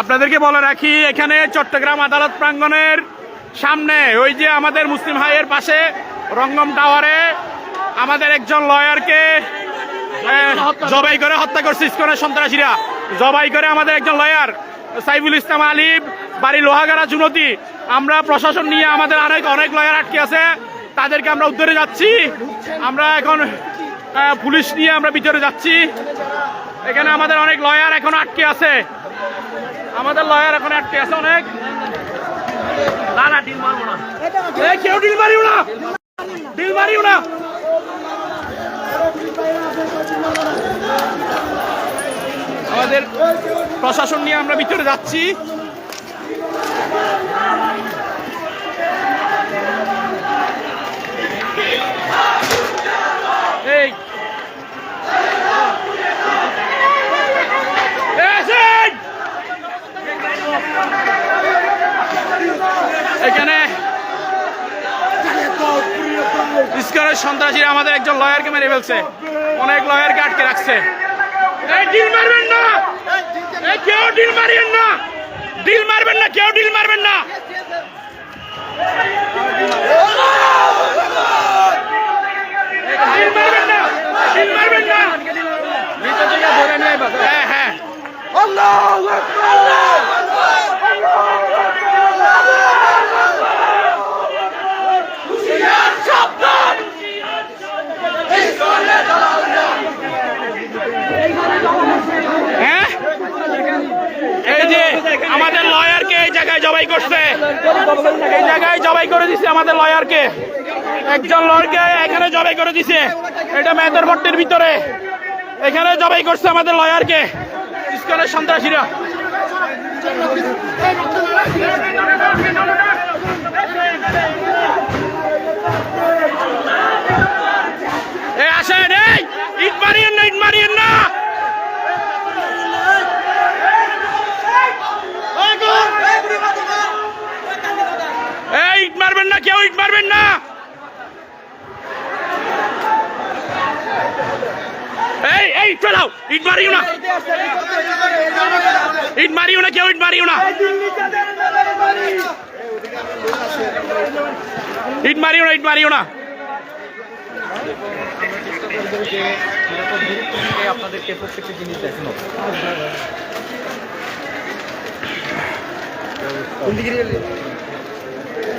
আপনাদেরকে বলে রাখি, এখানে চট্টগ্রাম আদালত প্রাঙ্গণের সামনে, ওই যে আমাদের মুসলিম হাইয়ের পাশে রঙ্গম টাওয়ারে আমাদের একজন লয়ারকে জবাই করে হত্যা করছে ইস্কনের সন্ত্রাসীরা। জবাই করে আমাদের একজন লয়ার, সাইফুল ইসলাম আলিফ, বাড়ি লোহাগাড়া চুনতি আমরা প্রশাসন নিয়ে আমাদের অনেক অনেক লয়ার আটকে আছে, তাদেরকে আমরা উদ্ধারে যাচ্ছি। আমরা এখন পুলিশ নিয়ে আমরা ভিতরে যাচ্ছি। এখানে আমাদের অনেক লয়ার এখন আটকে আছে। আমাদের লয়ার এখন আটকে আছে অনেক। না না কেউ ডিল মারিও না। ডিল মারিও না। আমাদের প্রশাসন নিয়ে আমরা ভিতরে যাচ্ছি এই এসেন! এখানে ইস্কনের সন্ত্রাসীরা আমাদের একজন লয়ারকে মেরে ফেলছে। অনেক লয়ারকে আটকে রাখছে। এই ডিল মারবেন না! কেউ ডিল মারিয়েন না! ডিল মারবেন না কেউ ডিল মারবেন না! ডিল মারবেন না! ডিল মারবেন না! হ্যাঁ হ্যাঁ। হ্যাঁ এই যে আমাদের লয়ারকে এই জায়গায় জবাই করছে। এই জায়গায় জবাই করে দিছে আমাদের লয়ারকে। একজন লয়ারকে এখানে জবাই করে দিছে। এটা মেয়েদের ভট্টের ভিতরে। এখানে জবাই করছে আমাদের লয়ারকে। ইস্কনের সন্ত্রাসীরা এই আসেন এই ইট মারিয়েন না ইট মারিয়েন না এই ইট মারবেন না কেউ ইট মারবেন না। এই এই চলাও ইট মারিও না। ইট মারিও না, কেউ ইট মারিও না। ইট মারিও না, ইট মারিও না। আপনাদেরকে প্রত্যেকটা জিনিস দেখানো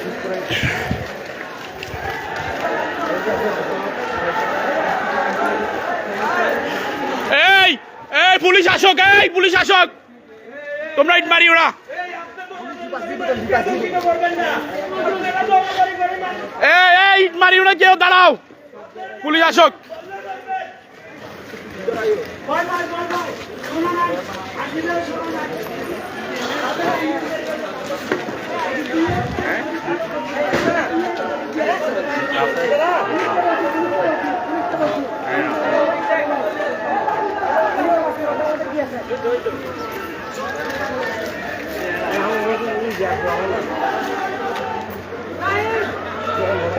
এই এই, পুলিশ আসক, এই, পুলিশ আসক। তোমরা ইট মারিও না। এই এই, ইট মারিও না, কেউ দাঁড়াও। পুলিশ আসক।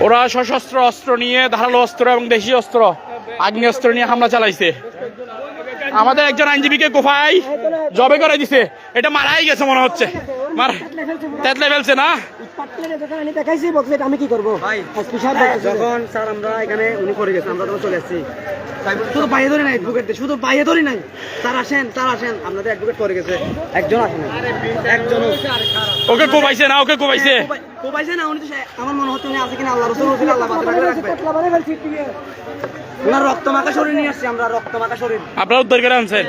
ওরা সশস্ত্র অস্ত্র নিয়ে, ধারালো অস্ত্র এবং দেশি অস্ত্র, আগ্নেয়াস্ত্র নিয়ে হামলা চালাইছে। আমাদের একজন আইনজীবীকে কোফাই জবে করে দিছে। এটা মারাই গেছে মনে হচ্ছে। মার। তেতলে ফেলছে না? আমি দেখাইছি বলছে আমি কি করব যখন স্যার আমরা এখানে উনি করে গেছেন আমরা তখন চলে শুধু বাইরে ধরে নাই অ্যাডভোকেট শুধু বাইরে ধরে নাই। স্যার আসেন স্যার আসেন আপনাদের অ্যাডভোকেট করে গেছে। একজন আসেন একজন ওকে কোপাইছে না ওকে কোবাইছে। না উনি তো আমার মনে হচ্ছে উনি আছে কিনা আল্লাহ রসুল রসুল আল্লাহ বাদে রাখবে রাখবে। ওনার রক্ত মাখা শরীর নিয়ে আসছি আমরা রক্ত মাখা শরীর। আপনারা উদ্ধার করে আনছেন।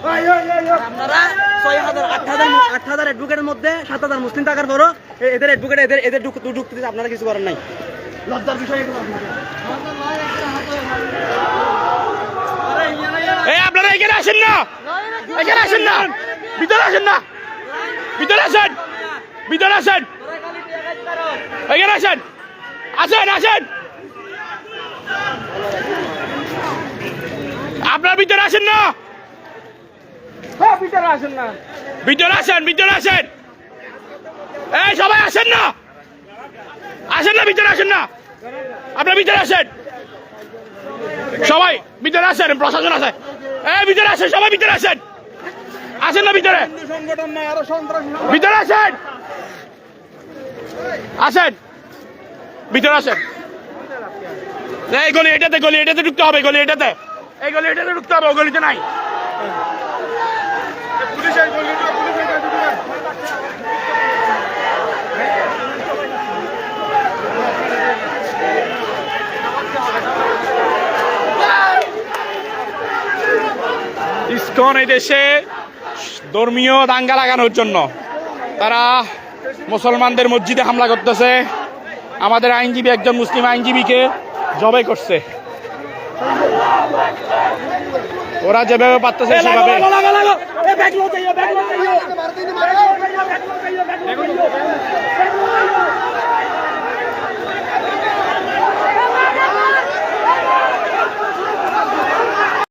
আপনারা ছয় হাজার আট হাজার আট হাজার অ্যাডভোকেটের মধ্যে সাত হাজার মুসলিম টাকার বড় এ- এদের অ্যাডভোকেট এদের এদের ঢুক- ঢুকতে দিতে আপনারা কিছু করেন নাই। লজ্জার বিষয় এই আপনারা এখানে আসেন না। এখানে আসেন না। ভিতরে আসেন না। ভিতরে আসেন। ভিতরে আসেন। এখানে আসেন। আসেন আসেন। আপনার ভিতরে আসেন না। ভিতরে আসেন না। ভিতরে ভিতরে আসেন। এই, সবাই আসেন না। আসেন না, ভিতরে আসেন না। আপনার ভিতরে আসেন। সবাই, ভিতরে আসেন, প্রশাসন আছে। এই, ভিতরে আসেন, সবাই ভিতরে আসেন। আসেন না ভিতরে। ভিতরে আসেন। আসেন। ভিতরে আসেন। এই, গলি এটাতে গলি এটাতে ঢুকতে হবে, গলি এটাতে। এই, গলি এটাতে ঢুকতে হবে, ও গলিতে নাই। ইসকন এই দেশে ধর্মীয় দাঙ্গা লাগানোর জন্য। তারা মুসলমানদের মসজিদে হামলা করতেছে। আমাদের আইনজীবী একজন মুসলিম আইনজীবীকে জবাই করছে। ওরা যেভাবে পারতেছে সেভাবে